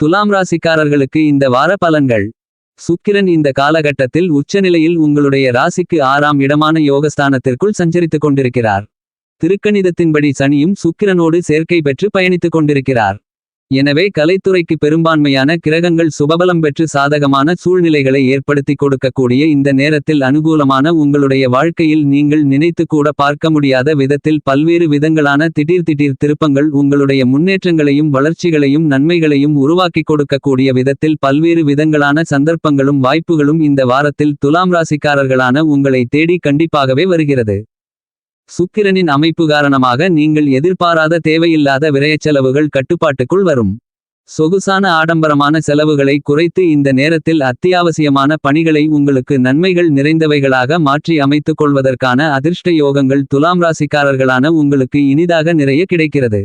துலாம் ராசிக்காரர்களுக்கு இந்த வார பலன்கள். சுக்கிரன் இந்த காலகட்டத்தில் உச்சநிலையில் உங்களுடைய ராசிக்கு ஆறாம் இடமான யோகஸ்தானத்திற்குள் சஞ்சரித்துக் கொண்டிருக்கிறார். திருக்கணிதத்தின்படி சனியும் சுக்கிரனோடு சேர்க்கை பெற்று பயணித்துக் கொண்டிருக்கிறார். எனவே கலைத்துறைக்கு பெரும்பான்மையான கிரகங்கள் சுபபலம் பெற்று சாதகமான சூழ்நிலைகளை ஏற்படுத்தி கொடுக்கக்கூடிய இந்த நேரத்தில் அனுகூலமான உங்களுடைய வாழ்க்கையில் நீங்கள் நினைத்து கூட பார்க்க முடியாத விதத்தில் பல்வேறு விதங்களான திடீர் திடீர் திருப்பங்கள் உங்களுடைய முன்னேற்றங்களையும் வளர்ச்சிகளையும் நன்மைகளையும் உருவாக்கி கொடுக்கக்கூடிய விதத்தில் பல்வேறு விதங்களான சந்தர்ப்பங்களும் வாய்ப்புகளும் இந்த வாரத்தில் துலாம் ராசிக்காரர்களான உங்களை தேடி கண்டிப்பாகவே வருகிறது. சுக்கிரனின் அமைப்பு காரணமாக நீங்கள் எதிர்பாராத தேவையில்லாத விரயச்செலவுகள் கட்டுப்பாட்டுக்குள் வரும். சொகுசான ஆடம்பரமான செலவுகளை குறைத்து இந்த நேரத்தில் அத்தியாவசியமான பணிகளை உங்களுக்கு நன்மைகள் நிறைந்தவைகளாக மாற்றி அமைத்துக் கொள்வதற்கான அதிர்ஷ்ட யோகங்கள் துலாம் ராசிக்காரர்களான உங்களுக்கு இனிதாக நிறைய கிடைக்கிறது.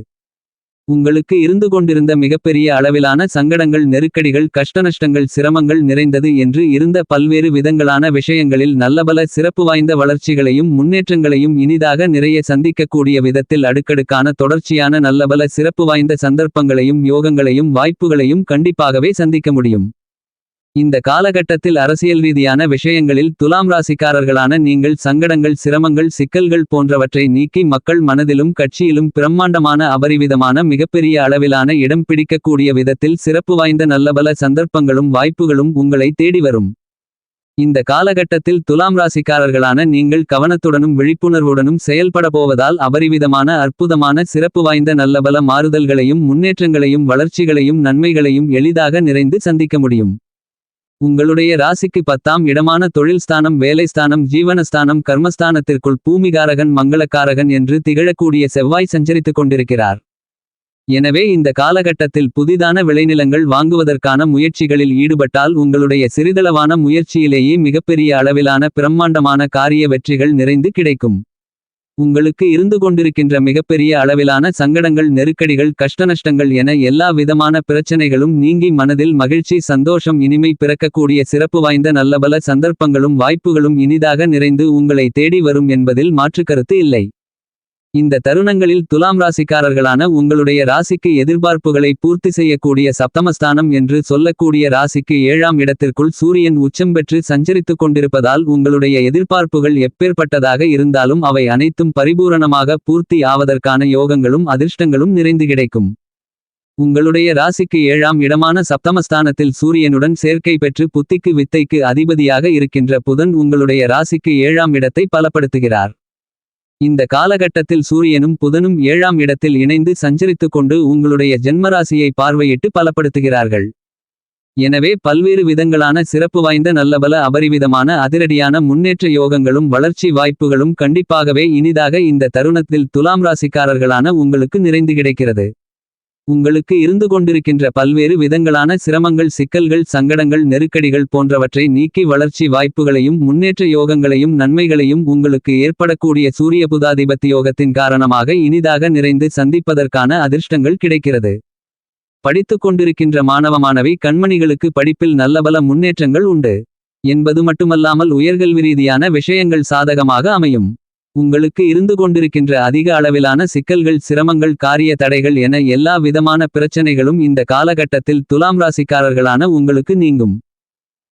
உங்களுக்கு இருந்து கொண்டிருந்த மிகப்பெரிய அளவிலான சங்கடங்கள் நெருக்கடிகள் கஷ்டநஷ்டங்கள் சிரமங்கள் நிறைந்தது என்று இருந்த பல்வேறு விதங்களான விஷயங்களில் நல்லபல சிறப்பு வாய்ந்த வளர்ச்சிகளையும் முன்னேற்றங்களையும் இனிதாக நிறைய சந்திக்கக்கூடிய விதத்தில் அடுக்கடுக்கான தொடர்ச்சியான நல்லபல சிறப்பு வாய்ந்த சந்தர்ப்பங்களையும் யோகங்களையும் வாய்ப்புகளையும் கண்டிப்பாகவே சந்திக்க முடியும். இந்த காலகட்டத்தில் அரசியல் ரீதியான விஷயங்களில் துலாம் ராசிக்காரர்களான நீங்கள் சங்கடங்கள் சிரமங்கள் சிக்கல்கள் போன்றவற்றை நீக்கி மக்கள் மனதிலும் கட்சியிலும் பிரம்மாண்டமான அபரிவிதமான மிகப்பெரிய அளவிலான இடம் பிடிக்கக்கூடிய விதத்தில் சிறப்பு வாய்ந்த நல்லபல சந்தர்ப்பங்களும் வாய்ப்புகளும் உங்களை தேடி வரும். இந்த காலகட்டத்தில் துலாம் ராசிக்காரர்களான நீங்கள் கவனத்துடனும் விழிப்புணர்வுடனும் செயல்பட போவதால் அபரிவிதமான அற்புதமான சிறப்பு வாய்ந்த நல்லபல மாறுதல்களையும் முன்னேற்றங்களையும் வளர்ச்சிகளையும் நன்மைகளையும் எளிதாக நிறைந்து சந்திக்க முடியும். உங்களுடைய ராசிக்கு பத்தாம் இடமான தொழில் ஸ்தானம் வேலை ஸ்தானம் ஜீவனஸ்தானம் கர்மஸ்தானத்திற்குள் பூமிகாரகன் மங்களக்காரகன் என்று திகழக்கூடிய செவ்வாய் சஞ்சரித்துக் கொண்டிருக்கிறார். எனவே இந்த காலகட்டத்தில் புதிதான விளைநிலங்கள் வாங்குவதற்கான முயற்சிகளில் ஈடுபட்டால் உங்களுடைய சிறிதளவான முயற்சியிலேயே மிகப்பெரிய அளவிலான பிரம்மாண்டமான காரிய வெற்றிகள் நிறைந்து கிடைக்கும். உங்களுக்கு இருந்து கொண்டிருக்கின்ற மிகப்பெரிய அளவிலான சங்கடங்கள் நெருக்கடிகள் கஷ்டநஷ்டங்கள் என எல்லா விதமான பிரச்சனைகளும் நீங்கி மனதில் மகிழ்ச்சி சந்தோஷம் இனிமை பிறக்கக்கூடிய சிறப்பு வாய்ந்த நல்லபல சந்தர்ப்பங்களும் வாய்ப்புகளும் இனிதாக நிறைந்து உங்களை தேடி வரும் என்பதில் மாற்றுக்கருத்து இல்லை. இந்த தருணங்களில் துலாம் ராசிக்காரர்களான உங்களுடைய ராசிக்கு எதிர்பார்ப்புகளை பூர்த்தி செய்யக்கூடிய சப்தமஸ்தானம் என்று சொல்லக்கூடிய ராசிக்கு ஏழாம் இடத்திற்குள் சூரியன் உச்சம் பெற்று சஞ்சரித்துக் கொண்டிருப்பதால் உங்களுடைய எதிர்பார்ப்புகள் எப்பேற்பட்டதாக இருந்தாலும் அவை அனைத்தும் பரிபூரணமாக பூர்த்தி ஆவதற்கான யோகங்களும் அதிர்ஷ்டங்களும் நிறைந்து கிடைக்கும். உங்களுடைய ராசிக்கு ஏழாம் இடமான சப்தமஸ்தானத்தில் சூரியனுடன் சேர்க்கை பெற்று புத்திக்கு வித்தைக்கு அதிபதியாக இருக்கின்ற புதன் உங்களுடைய ராசிக்கு ஏழாம் இடத்தை பலப்படுத்துகிறார். இந்த காலகட்டத்தில் சூரியனும் புதனும் ஏழாம் இடத்தில் இணைந்து சஞ்சரித்துக் கொண்டு உங்களுடைய ஜென்மராசியை பார்வையிட்டு பலப்படுத்துகிறார்கள். எனவே பல்வேறு விதங்களான சிறப்பு வாய்ந்த நல்லபல அபரிவிதமான அதிரடியான முன்னேற்ற யோகங்களும் வளர்ச்சி வாய்ப்புகளும் கண்டிப்பாகவே இனிதாக இந்த தருணத்தில் துலாம் ராசிக்காரர்களான உங்களுக்கு நிறைந்து கிடைக்கிறது. உங்களுக்கு இருந்து கொண்டிருக்கின்ற பல்வேறு விதங்களான சிரமங்கள் சிக்கல்கள் சங்கடங்கள் நெருக்கடிகள் போன்றவற்றை நீக்கி வளர்ச்சி வாய்ப்புகளையும் முன்னேற்ற யோகங்களையும் நன்மைகளையும் உங்களுக்கு ஏற்படக்கூடிய சூரிய புதாதிபத்தி யோகத்தின் காரணமாக இனிதாக நிறைந்து சந்திப்பதற்கான அதிர்ஷ்டங்கள் கிடைக்கிறது. படித்துக் கொண்டிருக்கின்ற மாணவ மாணவி கண்மணிகளுக்கு படிப்பில் நல்லபல முன்னேற்றங்கள் உண்டு. என்பது மட்டுமல்லாமல் உயர்கல்வி ரீதியான விஷயங்கள் சாதகமாக அமையும். உங்களுக்கு இருந்து கொண்டிருக்கின்ற அதிக அளவிலான சிக்கல்கள் சிரமங்கள் காரிய தடைகள் என எல்லா விதமான பிரச்சனைகளும் இந்த காலகட்டத்தில் துலாம் ராசிக்காரர்களான உங்களுக்கு நீங்கும்.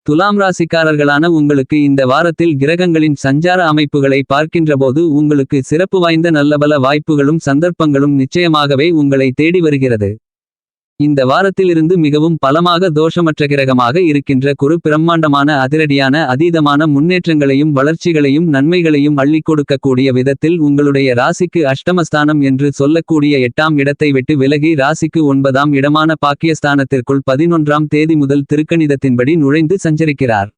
துலாம் ராசிக்காரர்களான உங்களுக்கு இந்த வாரத்தில் கிரகங்களின் சஞ்சார அமைப்புகளை பார்க்கின்றபோது உங்களுக்கு சிறப்பு வாய்ந்த நல்லபல வாய்ப்புகளும் சந்தர்ப்பங்களும் நிச்சயமாகவே உங்களை தேடி வருகிறது. இந்த வாரத்திலிருந்து மிகவும் பலமாக தோஷமற்ற கிரகமாக இருக்கின்ற குரு பிரம்மாண்டமான அதிரடியான அதீதமான முன்னேற்றங்களையும் வளர்ச்சிகளையும் நன்மைகளையும் அள்ளிக் கொடுக்கக்கூடிய விதத்தில் உங்களுடைய ராசிக்கு அஷ்டமஸ்தானம் என்று சொல்லக்கூடிய எட்டாம் இடத்தை விட்டு விலகி ராசிக்கு ஒன்பதாம் இடமான பாக்கியஸ்தானத்திற்குள் பதினொன்றாம் தேதி முதல் திருக்கணிதத்தின்படி நுழைந்து சஞ்சரிக்கிறார்.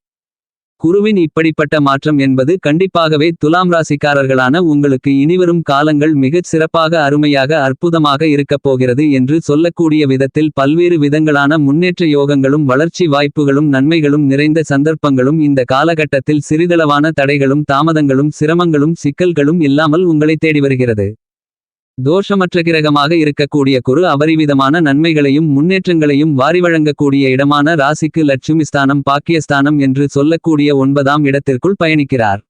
குருவின் இப்படிப்பட்ட மாற்றம் என்பது கண்டிப்பாகவே துலாம் ராசிக்காரர்களான உங்களுக்கு இனிவரும் காலங்கள் மிகச் சிறப்பாக அருமையாக அற்புதமாக இருக்கப் போகிறது என்று சொல்லக்கூடிய விதத்தில் பல்வேறு விதங்களான முன்னேற்ற யோகங்களும் வளர்ச்சி வாய்ப்புகளும் நன்மைகளும் நிறைந்த சந்தர்ப்பங்களும் இந்த காலகட்டத்தில் சிறிதளவான தடைகளும் தாமதங்களும் சிரமங்களும் சிக்கல்களும் இல்லாமல் உங்களை தேடி வருகிறது. தோஷமற்ற கிரகமாக இருக்கக்கூடிய குரு அபரிவிதமான நன்மைகளையும் முன்னேற்றங்களையும் வாரி வழங்கக்கூடிய இடமான ராசிக்கு லட்சுமி ஸ்தானம் பாக்கியஸ்தானம் என்று சொல்லக்கூடிய ஒன்பதாம் இடத்திற்குள் பயணிக்கிறார்.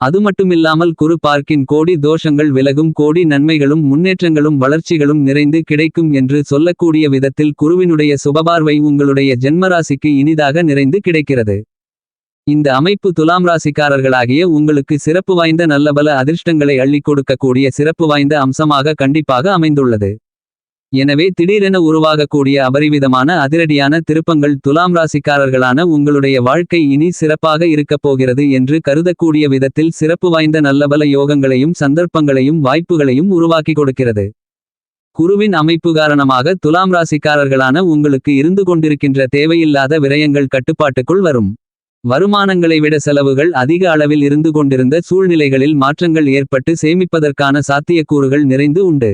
அது மட்டுமில்லாமல் குரு பார்க்கின் கோடி தோஷங்கள் விலகும் கோடி நன்மைகளும் முன்னேற்றங்களும் வளர்ச்சிகளும் நிறைந்து கிடைக்கும் என்று சொல்லக்கூடிய விதத்தில் குருவினுடைய சுபபார்வை உங்களுடைய ஜென்மராசிக்கு இனிதாக நிறைந்து கிடைக்கிறது. இந்த அமைப்பு துலாம் ராசிக்காரர்களாகிய உங்களுக்கு சிறப்பு வாய்ந்த நல்லபல அதிர்ஷ்டங்களை அள்ளிக் கொடுக்கக்கூடிய சிறப்பு வாய்ந்த அம்சமாக கண்டிப்பாக அமைந்துள்ளது. எனவே திடீரென உருவாகக்கூடிய அபரிவிதமான அதிரடியான திருப்பங்கள் துலாம் ராசிக்காரர்களான உங்களுடைய வாழ்க்கை இனி சிறப்பாக இருக்கப் போகிறது என்று கருதக்கூடிய விதத்தில் சிறப்பு வாய்ந்த நல்லபல யோகங்களையும் சந்தர்ப்பங்களையும் வாய்ப்புகளையும் உருவாக்கி கொடுக்கிறது. குருவின் அமைப்பு காரணமாக துலாம் ராசிக்காரர்களான உங்களுக்கு இருந்து கொண்டிருக்கின்ற தேவையில்லாத விரயங்கள் கட்டுப்பாட்டுக்குள் வரும். வருமானங்களை விட செலவுகள் அதிக அளவில் இருந்து கொண்டிருந்த சூழ்நிலைகளில் மாற்றங்கள் ஏற்பட்டு சேமிப்பதற்கான சாத்தியக்கூறுகள் நிறைந்து உண்டு.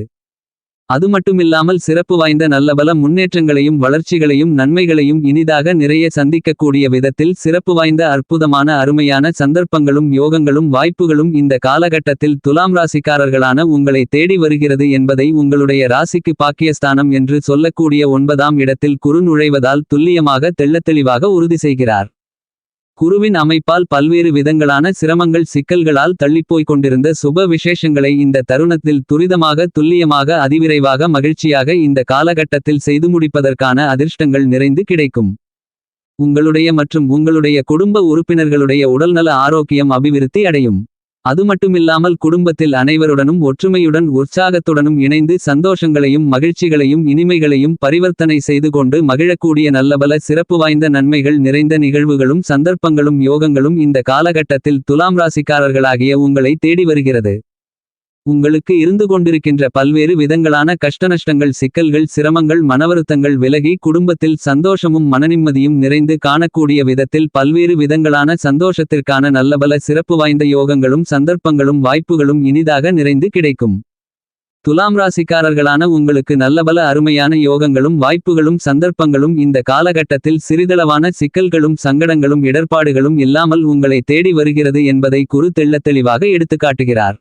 அது மட்டுமில்லாமல் சிறப்பு வாய்ந்த நல்லபல முன்னேற்றங்களையும் வளர்ச்சிகளையும் நன்மைகளையும் இனிதாக நிறைய சந்திக்கக்கூடிய விதத்தில் சிறப்பு வாய்ந்த அற்புதமான அருமையான சந்தர்ப்பங்களும் யோகங்களும் வாய்ப்புகளும் இந்த காலகட்டத்தில் துலாம் ராசிக்காரர்களான உங்களை தேடி வருகிறது என்பதை உங்களுடைய ராசிக்கு பாக்கியஸ்தானம் என்று சொல்லக்கூடிய ஒன்பதாம் இடத்தில் குறு நுழைவதால் துல்லியமாக தெள்ளத்தெளிவாக உறுதி செய்கிறார். குருவின் அமைப்பால் பல்வேறு விதங்களான சிரமங்கள் சிக்கல்களால் தள்ளிப்போய்க் கொண்டிருந்த சுப விசேஷங்களை இந்த தருணத்தில் துரிதமாக துல்லியமாக அதிவிரைவாக மகிழ்ச்சியாக இந்த காலகட்டத்தில் செய்து முடிப்பதற்கான அதிர்ஷ்டங்கள் நிறைந்து கிடைக்கும். உங்களுடைய மற்றும் உங்களுடைய குடும்ப உறுப்பினர்களுடைய உடல்நல ஆரோக்கியம் அபிவிருத்தி அடையும். அது மட்டுமில்லாமல் குடும்பத்தில் அனைவருடனும் ஒற்றுமையுடன் உற்சாகத்துடனும் இணைந்து சந்தோஷங்களையும் மகிழ்ச்சிகளையும் இனிமைகளையும் பரிவர்த்தனை செய்து கொண்டு மகிழக்கூடிய நல்லபல சிறப்பு வாய்ந்த நன்மைகள் நிறைந்த நிகழ்வுகளும் சந்தர்ப்பங்களும் யோகங்களும் இந்த காலகட்டத்தில் துலாம் ராசிக்காரர்களாகிய உங்களை தேடி வருகிறது. உங்களுக்கு இருந்து கொண்டிருக்கின்ற பல்வேறு விதங்களான கஷ்டநஷ்டங்கள் சிக்கல்கள் சிரமங்கள் மனவருத்தங்கள் விலகி குடும்பத்தில் சந்தோஷமும் மனநிம்மதியும் நிறைந்து காணக்கூடிய விதத்தில் பல்வேறு விதங்களான சந்தோஷத்திற்கான நல்லபல சிறப்பு வாய்ந்த யோகங்களும் சந்தர்ப்பங்களும் வாய்ப்புகளும் இனிதாக நிறைந்து கிடைக்கும். துலாம் ராசிக்காரர்களான உங்களுக்கு நல்லபல அருமையான யோகங்களும் வாய்ப்புகளும் சந்தர்ப்பங்களும் இந்த காலகட்டத்தில் சிறிதளவான சிக்கல்களும் சங்கடங்களும் இடர்பாடுகளும் இல்லாமல் உங்களை தேடி வருகிறது என்பதை குரு தெள்ளத்தெளிவாக எடுத்துக்காட்டுகிறார்.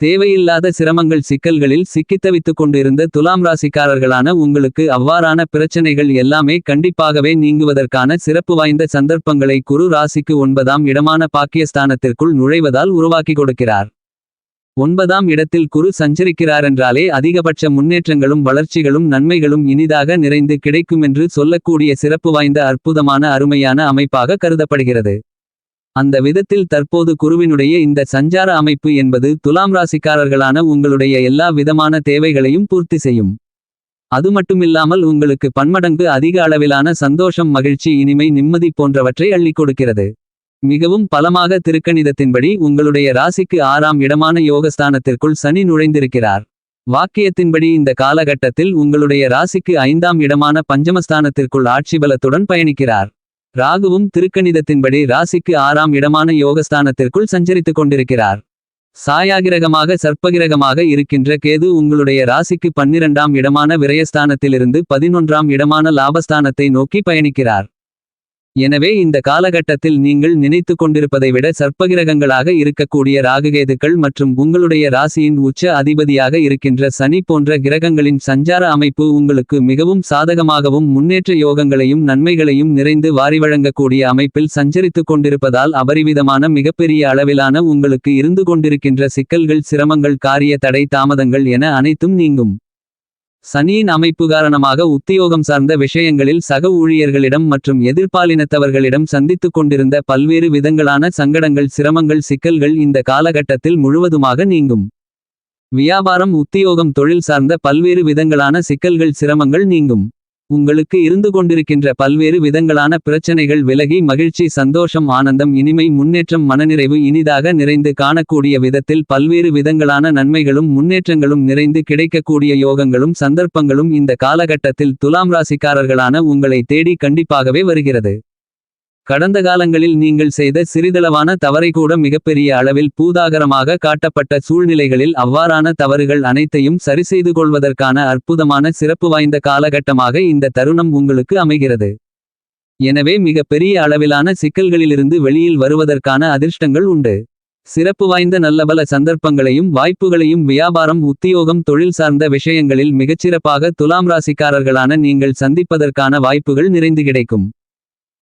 தேவையில்லாத சிரமங்கள் சிக்கல்களில் சிக்கித்தவித்துக் கொண்டிருந்த துலாம் ராசிக்காரர்களான உங்களுக்கு அவ்வாறான பிரச்சனைகள் எல்லாமே கண்டிப்பாகவே நீங்குவதற்கான சிறப்பு வாய்ந்த சந்தர்ப்பங்களை குரு ராசிக்கு ஒன்பதாம் இடமான பாக்கியஸ்தானத்திற்குள் நுழைவதால் உருவாக்கி கொடுக்கிறார். ஒன்பதாம் இடத்தில் குரு சஞ்சரிக்கிறாரென்றாலே அதிகபட்ச முன்னேற்றங்களும் வளர்ச்சிகளும் நன்மைகளும் இனிதாக நிறைந்து கிடைக்குமென்று சொல்லக்கூடிய சிறப்பு வாய்ந்த அற்புதமான அருமையான அமைப்பாக கருதப்படுகிறது. அந்த விதத்தில் தற்போது குருவினுடைய இந்த சஞ்சார அமைப்பு என்பது துலாம் ராசிக்காரர்களான உங்களுடைய எல்லா விதமான தேவைகளையும் பூர்த்தி செய்யும். அது மட்டுமில்லாமல் உங்களுக்கு பன்மடங்கு அதிக அளவிலான சந்தோஷம் மகிழ்ச்சி இனிமை நிம்மதி போன்றவற்றை அள்ளி கொடுக்கிறது. மிகவும் பலமாக திருக்கணிதத்தின்படி உங்களுடைய ராசிக்கு ஆறாம் இடமான யோகஸ்தானத்திற்குள் சனி நுழைந்திருக்கிறார். வாக்கியத்தின்படி இந்த காலகட்டத்தில் உங்களுடைய ராசிக்கு ஐந்தாம் இடமான பஞ்சமஸ்தானத்திற்குள் ஆட்சி பலத்துடன் பயணிக்கிறார். ராகுவும் திருக்கணிதத்தின்படி ராசிக்கு ஆறாம் இடமான யோகஸ்தானத்திற்குள் சஞ்சரித்துக் கொண்டிருக்கிறார். சாயாகிரகமாக சர்ப்பகிரகமாக இருக்கின்ற கேது உங்களுடைய ராசிக்கு பன்னிரண்டாம் இடமான விரயஸ்தானத்திலிருந்து பதினொன்றாம் இடமான லாபஸ்தானத்தை நோக்கி பயணிக்கிறார். எனவே இந்த காலகட்டத்தில் நீங்கள் நினைத்து கொண்டிருப்பதை விட சர்ப்பகிரகங்களாக இருக்கக்கூடிய ராகுகேதுக்கள் மற்றும் உங்களுடைய ராசியின் உச்ச அதிபதியாக இருக்கின்ற சனி போன்ற கிரகங்களின் சஞ்சார அமைப்பு உங்களுக்கு மிகவும் சாதகமாகவும் முன்னேற்ற யோகங்களையும் நன்மைகளையும் நிறைந்து வாரி வழங்கக்கூடிய அமைப்பில் சஞ்சரித்துக் கொண்டிருப்பதால் அபரிவிதமான மிகப்பெரிய அளவிலான உங்களுக்கு இருந்து கொண்டிருக்கின்ற சிக்கல்கள் சிரமங்கள் காரிய தடை தாமதங்கள் என அனைத்தும் நீங்கும். சனியின் அமைப்பு காரணமாக உத்தியோகம் சார்ந்த விஷயங்களில் சக ஊழியர்களிடம் மற்றும் எதிர்பாலினத்தவர்களிடம் சந்தித்துக் கொண்டிருந்த பல்வேறு விதங்களான சங்கடங்கள் சிரமங்கள் சிக்கல்கள் இந்த காலகட்டத்தில் முழுவதுமாக நீங்கும். வியாபாரம் உத்தியோகம் தொழில் சார்ந்த பல்வேறு விதங்களான சிக்கல்கள் சிரமங்கள் நீங்கும். உங்களுக்கு இருந்து கொண்டிருக்கின்ற பல்வேறு விதங்களான பிரச்சனைகள் விலகி மகிழ்ச்சி சந்தோஷம் ஆனந்தம் இனிமை முன்னேற்றம் மனநிறைவு இனிதாக நிறைந்து காணக்கூடிய விதத்தில் பல்வேறு விதங்களான நன்மைகளும் முன்னேற்றங்களும் நிறைந்து கிடைக்கக்கூடிய யோகங்களும் சந்தர்ப்பங்களும் இந்த காலகட்டத்தில் துலாம் ராசிக்காரர்களான உங்களை தேடி கண்டிப்பாகவே வருகிறது. கடந்த காலங்களில் நீங்கள் செய்த சிறிதளவான தவறை கூட மிகப்பெரிய அளவில் பூதாகரமாக காட்டப்பட்ட சூழ்நிலைகளில் அவ்வாறான தவறுகள் அனைத்தையும் சரிசெய்து கொள்வதற்கான அற்புதமான சிறப்பு வாய்ந்த காலகட்டமாக இந்த தருணம் உங்களுக்கு அமைகிறது. எனவே மிக பெரிய அளவிலான சிக்கல்களிலிருந்து வெளியில் வருவதற்கான அதிர்ஷ்டங்கள் உண்டு. சிறப்பு வாய்ந்த நல்லபல சந்தர்ப்பங்களையும் வாய்ப்புகளையும் வியாபாரம் உத்தியோகம் தொழில் சார்ந்த விஷயங்களில் மிகச்சிறப்பாக துலாம் ராசிக்காரர்களான நீங்கள் சந்திப்பதற்கான வாய்ப்புகள் நிறைந்து கிடைக்கும்.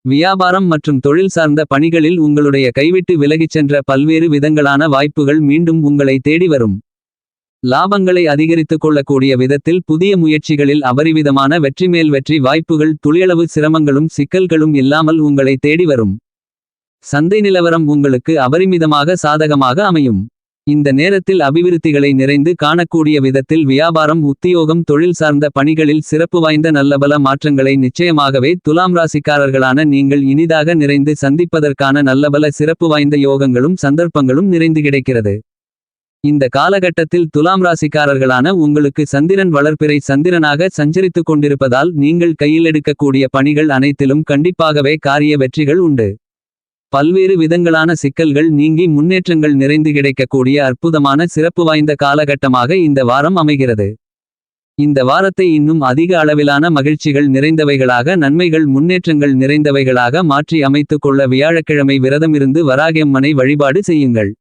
வியாபாரம் மற்றும் தொழில் சார்ந்த பணிகளில் உங்களுடைய கைவிட்டு விலகிச் சென்ற பல்வேறு விதங்களான வாய்ப்புகள் மீண்டும் உங்களை தேடி வரும். லாபங்களை அதிகரித்துக் கொள்ளக்கூடிய விதத்தில் புதிய முயற்சிகளில் அபரிவிதமான வெற்றிமேல் வெற்றி வாய்ப்புகள் துளியளவு சிரமங்களும் சிக்கல்களும் இல்லாமல் உங்களை தேடி வரும். சந்தை நிலவரம் உங்களுக்கு அபரிமிதமாக சாதகமாக அமையும். இந்த நேரத்தில் அபிவிருத்திகளை நிறைந்து காணக்கூடிய விதத்தில் வியாபாரம் உத்தியோகம் தொழில் சார்ந்த பணிகளில் சிறப்பு வாய்ந்த நல்லபல மாற்றங்களை நிச்சயமாகவே துலாம் ராசிக்காரர்களான நீங்கள் இனிதாக நிறைந்து சந்திப்பதற்கான நல்லபல சிறப்பு வாய்ந்த யோகங்களும் சந்தர்ப்பங்களும் நிறைந்து கிடைக்கிறது. இந்த காலகட்டத்தில் துலாம் ராசிக்காரர்களான உங்களுக்கு சந்திரன் வளர்ப்பிறை சந்திரனாக சஞ்சரித்துக் கொண்டிருப்பதால் நீங்கள் கையில் எடுக்கக்கூடிய பணிகள் அனைத்திலும் கண்டிப்பாகவே காரிய வெற்றிகள் உண்டு. பல்வேறு விதங்களான சிக்கல்கள் நீங்கி முன்னேற்றங்கள் நிறைந்து கிடைக்கக்கூடிய அற்புதமான சிறப்பு வாய்ந்த காலகட்டமாக இந்த வாரம் அமைகிறது. இந்த வாரத்தை இன்னும் அதிக அளவிலான மகிழ்ச்சிகள் நிறைந்தவைகளாக நன்மைகள் முன்னேற்றங்கள் நிறைந்தவைகளாக மாற்றி அமைத்துக் கொள்ள வியாழக்கிழமை விரதமிருந்து வராகியம்மனை வழிபாடு செய்யுங்கள்.